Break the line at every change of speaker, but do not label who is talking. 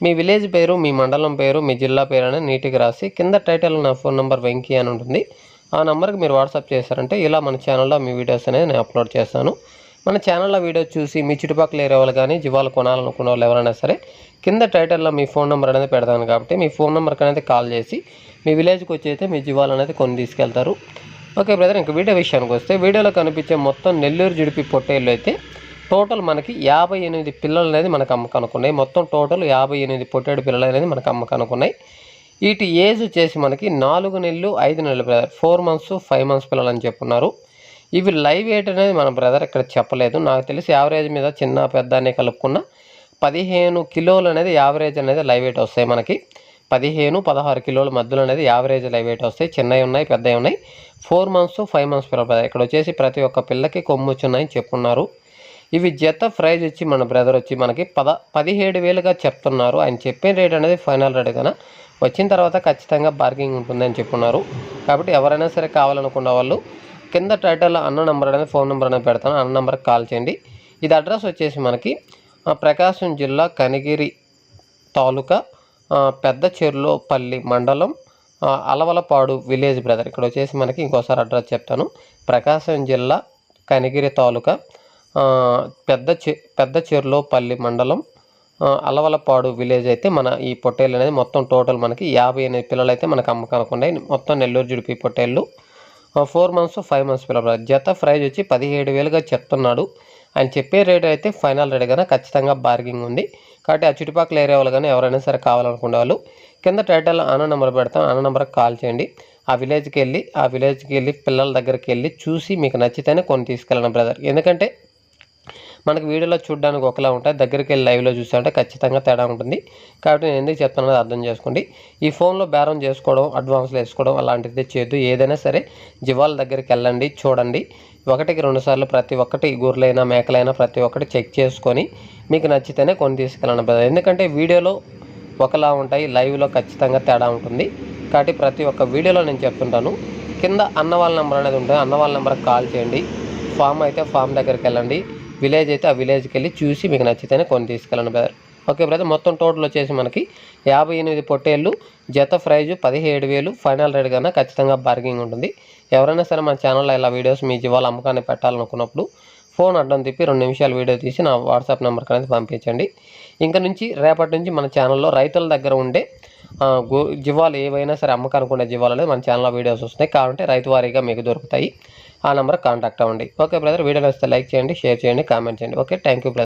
మీ village పేరు మీ మండలం పేరు మీ జిల్లా పేరు అనేది నీట్గా రాసి కింద టైటిల్ నా ఫోన్ నెంబర్ వెంకీ అని ఉంటుంది. ఆ నెంబర్కి మీరు వాట్సాప్ చేశారంటే ఇలా మన ఛానల్లో మీ వీడియోస్ అనేది నేను అప్లోడ్ చేస్తాను. మన ఛానల్లో వీడియో చూసి మీ చుట్టుపక్కల ఏరే వాళ్ళు కానీ జీవాలు కొనాలనుకున్న వాళ్ళు ఎవరైనా సరే కింద టైటిల్లో మీ ఫోన్ నెంబర్ అనేది పెడతాను కాబట్టి మీ ఫోన్ నెంబర్కి అనేది కాల్ చేసి మీ విలేజ్కి వచ్చి అయితే మీ జీవాలు అనేది కొన్ని తీసుకెళ్తారు. ఓకే బ్రదర్ ఇంకా వీడియో విషయానికి వస్తే వీడియోలో కనిపించే మొత్తం నెల్లూరు జుడిపి పొట్టేళ్ళు అయితే టోటల్ మనకి యాభై ఎనిమిది పిల్లలు అనేది మనకు అమ్మకనుకున్నాయి. మొత్తం టోటల్ యాభై ఎనిమిది పొట్టేడు పిల్లలు అనేది మనకు అమ్మకనుకున్నాయి. వీటి ఏజ్ వచ్చేసి మనకి నాలుగు నెలలు ఐదు నెలలు brother four months five months పిల్లలు అని చెప్పున్నారు. ఇవి లైవ్ ఎయిట్ అనేది మన బ్రదర్ ఇక్కడ చెప్పలేదు. నాకు తెలిసి యావరేజ్ మీద చిన్న పెద్ద అనే కలుపుకున్న. పదిహేను కిలోలు అనేది యావరేజ్ అనేది లైవ్ ఏట్ వస్తాయి మనకి. పదిహేను పదహారు కిలోల మధ్యలో అనేది యావరేజ్ లైవ్ ఏట్ వస్తాయి. చిన్నవి ఉన్నాయి పెద్దవి ఉన్నాయి. ఫోర్ మంత్స్ ఫైవ్ మంత్స్ పిల్లలు బ్రదర్ ఇక్కడ వచ్చేసి ప్రతి ఒక్క పిల్లకి కొమ్ము వచ్చున్నాయని చెప్పున్నారు. ఇవి జత ప్రైజ్ వచ్చి మన బ్రదర్ వచ్చి మనకి పద పదిహేడు వేలుగా చెప్తున్నారు. ఆయన చెప్పిన రేట్ అనేది ఫైనల్ రేట్ కదా. వచ్చిన తర్వాత ఖచ్చితంగా బార్గింగ్ ఉంటుందని చెప్పున్నారు. కాబట్టి ఎవరైనా సరే కావాలనుకున్న వాళ్ళు కింద టైటిల్లో అన్న నెంబర్ అనేది ఫోన్ నెంబర్ అనేది పెడతాను. అన్న నెంబర్కి కాల్ చేయండి. ఇది అడ్రస్ వచ్చేసి మనకి ప్రకాశం జిల్లా కనిగిరి తాలూకా పెద్ద చెర్లోపల్లి మండలం అలవలపాడు విలేజ్ బ్రదర్. ఇక్కడ వచ్చేసి మనకి ఇంకోసారి అడ్రస్ చెప్తాను. ప్రకాశం జిల్లా కనిగిరి తాలూకా పెద్ద చె పెద్ద చెర్లోపల్లి మండలం అలవలపాడు విలేజ్ అయితే మన ఈ పొట్టేళ్ళు అనేది మొత్తం టోటల్ మనకి యాభై ఎనిమిది పిల్లలు అయితే మనకు అమ్మకానికి ఉన్నాయి మొత్తం నెల్లూరు జుడిపి పొట్టేళ్ళు. ఫోర్ మంత్స్ ఫైవ్ మంత్స్ పిల్లలు జత ప్రైజ్ వచ్చి పదిహేడు వేలుగా చెప్తున్నాడు. ఆయన చెప్పే రేట్ అయితే ఫైనల్ రేట్ కన్నా ఖచ్చితంగా బార్గింగ్ ఉంది. కాబట్టి ఆ చుట్టుపక్కల ఏరియా వాళ్ళు కానీ ఎవరైనా సరే కావాలనుకునే వాళ్ళు కింద టైటిల్ అన్న నెంబర్ పెడతాం అన్న నెంబర్కి కాల్ చేయండి. ఆ విలేజ్కి వెళ్ళి ఆ విలేజ్కి వెళ్ళి పిల్లల దగ్గరికి వెళ్ళి చూసి మీకు నచ్చితేనే కొన్ని తీసుకెళ్ళండి బ్రదర్. ఎందుకంటే మనకి వీడియోలో చూడడానికి ఒకలా ఉంటాయి. దగ్గరికి వెళ్ళి లైవ్లో చూసామంటే ఖచ్చితంగా తేడా ఉంటుంది. కాబట్టి నేను ఎందుకు చెప్తానో అర్థం చేసుకోండి. ఈ ఫోన్లో బేరం చేసుకోవడం అడ్వాన్స్లో వేసుకోవడం అలాంటిది చేయొద్దు. ఏదైనా సరే జీవాల దగ్గరికి వెళ్ళండి చూడండి. ఒకటికి రెండు సార్లు ప్రతి ఒక్కటి గొర్రెలైనా మేకలైనా ప్రతి ఒక్కటి చెక్ చేసుకొని మీకు నచ్చితేనే కొని తీసుకెళ్ళండి ఎందుకంటే వీడియోలో ఒకలా ఉంటాయి లైవ్లో ఖచ్చితంగా తేడా ఉంటుంది. కాబట్టి ప్రతి ఒక్క వీడియోలో నేను చెప్తుంటాను. కింద అన్న వాళ్ళ నెంబర్ అనేది ఉంటుంది. అన్న వాళ్ళ నెంబర్కి కాల్ చేయండి. ఫామ్ అయితే ఫామ్ దగ్గరికి వెళ్ళండి. విలేజ్ అయితే ఆ విలేజ్కి వెళ్ళి చూసి మీకు నచ్చితేనే కొన్ని తీసుకెళ్ళండి బ్రదర్ ఓకే బ్రదర్ మొత్తం టోటల్ వచ్చేసి మనకి యాభై ఎనిమిది పొట్టేళ్ళు జత ప్రైజు పదిహేడు వేలు ఫైనల్ రేట్ కన్నా ఖచ్చితంగా బార్గింగ్ ఉంటుంది. ఎవరైనా సరే మన ఛానల్లో ఇలా వీడియోస్ మీ జీవాల అమ్మకాన్ని పెట్టాలనుకున్నప్పుడు ఫోన్ అడ్డం తిప్పి రెండు నిమిషాలు వీడియో తీసి నా వాట్సాప్ నెంబర్కి అనేది పంపించండి. ఇంకా నుంచి రేపటి నుంచి మన ఛానల్లో రైతుల దగ్గర ఉండే గో జీవాలు ఏవైనా సరే అమ్మకానికి ఉండే జీవాలు మన ఛానల్లో వీడియోస్ వస్తున్నాయి. కాబట్టి రైతు వారీగా మీకు దొరుకుతాయి. ఆ నెంబర్ కాంటాక్ట్ అవ్వండి. ఓకే బ్రదర్ వీడియో వస్తే లైక్ చేయండి షేర్ చేయండి కామెంట్ చేయండి. Okay thank you brother.